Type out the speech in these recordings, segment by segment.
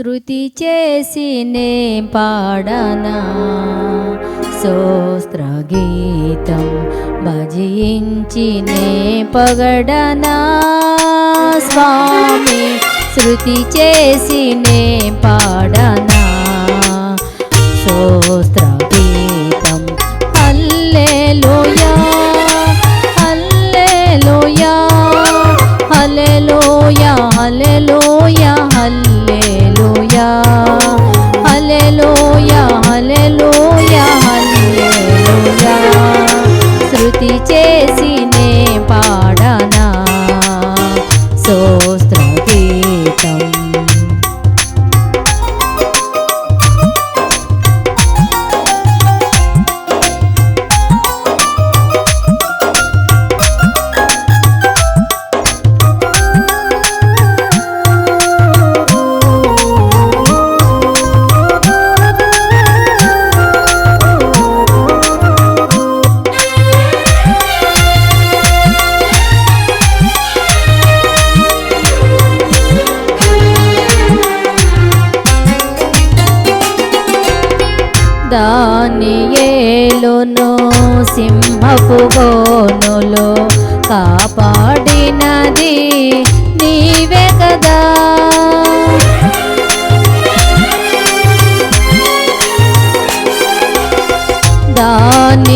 శృతి చేసినే పాడనా సోస్త్రగీతం భజించినే పగడనా. స్వామి శృతి చేసినే పాడనా సోస్త్రగీతం స్థుతి చేసిన దాని సింహపు గోనులు కాపాడినది నీవే కదా.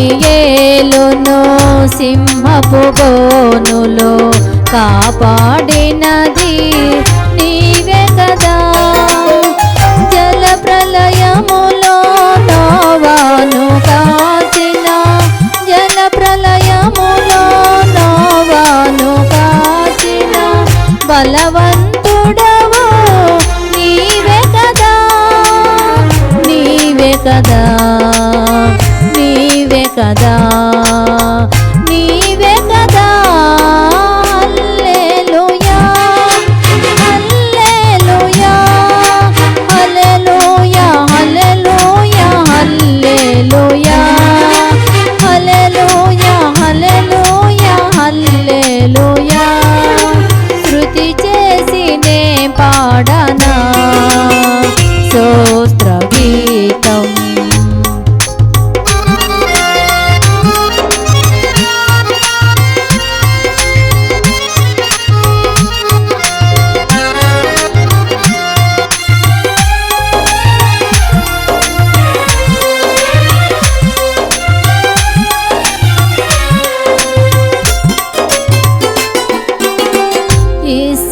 దానియేలును సింహపు గోనులు కాపాడినది నీవే కదా. జల ప్రళయములు బలవంతుడవు నీవే కదా నీవే కదా నీవే కదా.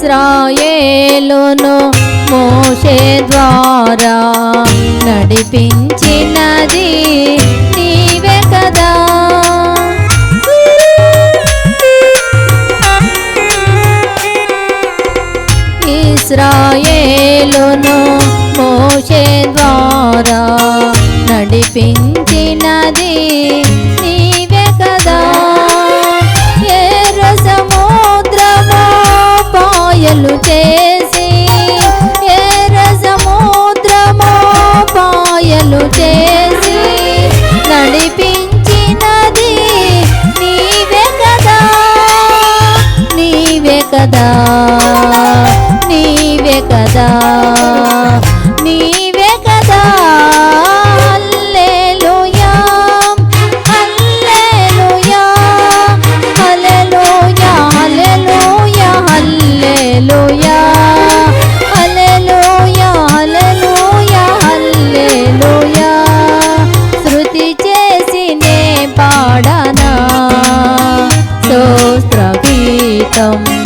ఇస్రాయేలును మోషే ద్వారా నడిపించినది నీవే కదా. ఇస్రాయేలును మోషే ద్వారా నడిపించి చేసి నడిపించినది నీవే కదా నీవే కదా నీవే కదా. corazón.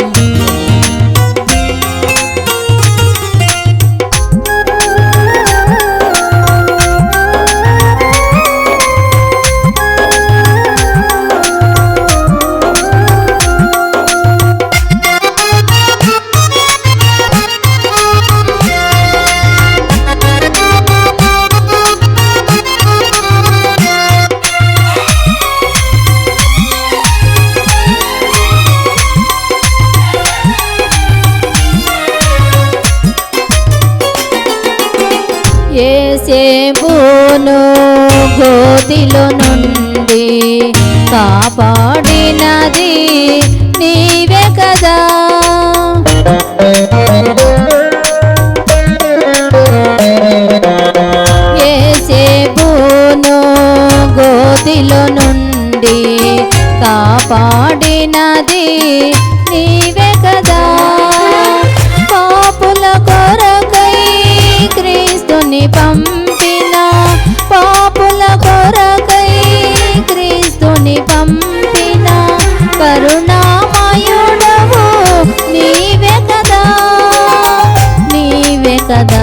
నిన్నును గోతిలో నుండి కాపాడినది నీవే కదా. ఏసేపును గోతిలో నుండి కాపాడినది cada